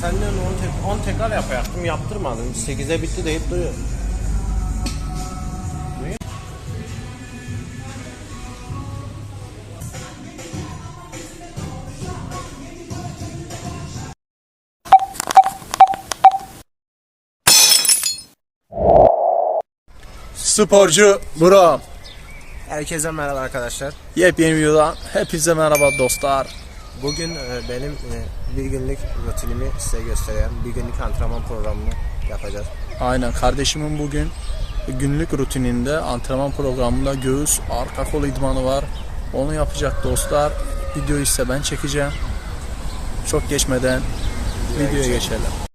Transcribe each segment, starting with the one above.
Senden 10 tek 10 tekrar yapacaktım yaptırmadın. 8'e bitti deyip duruyor. Sporcu Burak. Herkese merhaba arkadaşlar. Yepyeni videodan hepinize merhaba dostlar. Bugün e, benim e, bir günlük rutinimi size gösteren bir günlük antrenman programını yapacağız. Aynen kardeşimin bugün günlük rutininde antrenman programında göğüs arka kol idmanı var. Onu yapacak dostlar. Videoyu ise ben çekeceğim. Çok geçmeden videoya geçelim.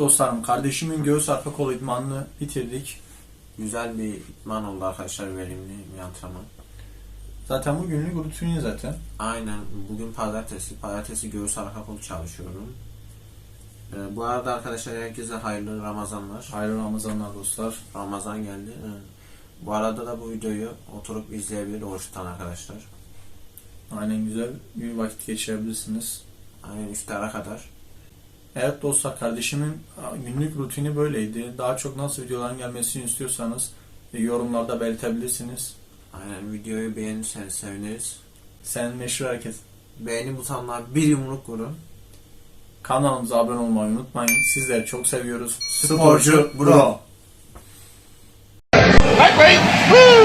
Dostlarım kardeşimin göğüs arka kol idmanını bitirdik. Güzel bir idman oldu arkadaşlar verimli bir antrenman. Zaten bu günlük rutini zaten. Aynen bugün pazartesi. Pazartesi göğüs arka kol çalışıyorum. Ee, bu arada arkadaşlar herkese hayırlı Ramazanlar. Hayırlı Ramazanlar dostlar. Ramazan geldi. Ee, Bu arada da bu videoyu oturup izleyebilir oruç tutan arkadaşlar. Aynen güzel bir vakit geçirebilirsiniz. Aynen iftara kadar. Evet dostlar kardeşimin günlük rutini böyleydi. Daha çok nasıl videoların gelmesini istiyorsanız e, yorumlarda belirtebilirsiniz. Aynen videoyu beğenirseniz seviniriz. Sen meşhur hareket. Beğeni butonuna bir yumruk vurun. Kanalımıza abone olmayı unutmayın. Sizleri çok seviyoruz. Sporcu Bro. Lightweight, woo!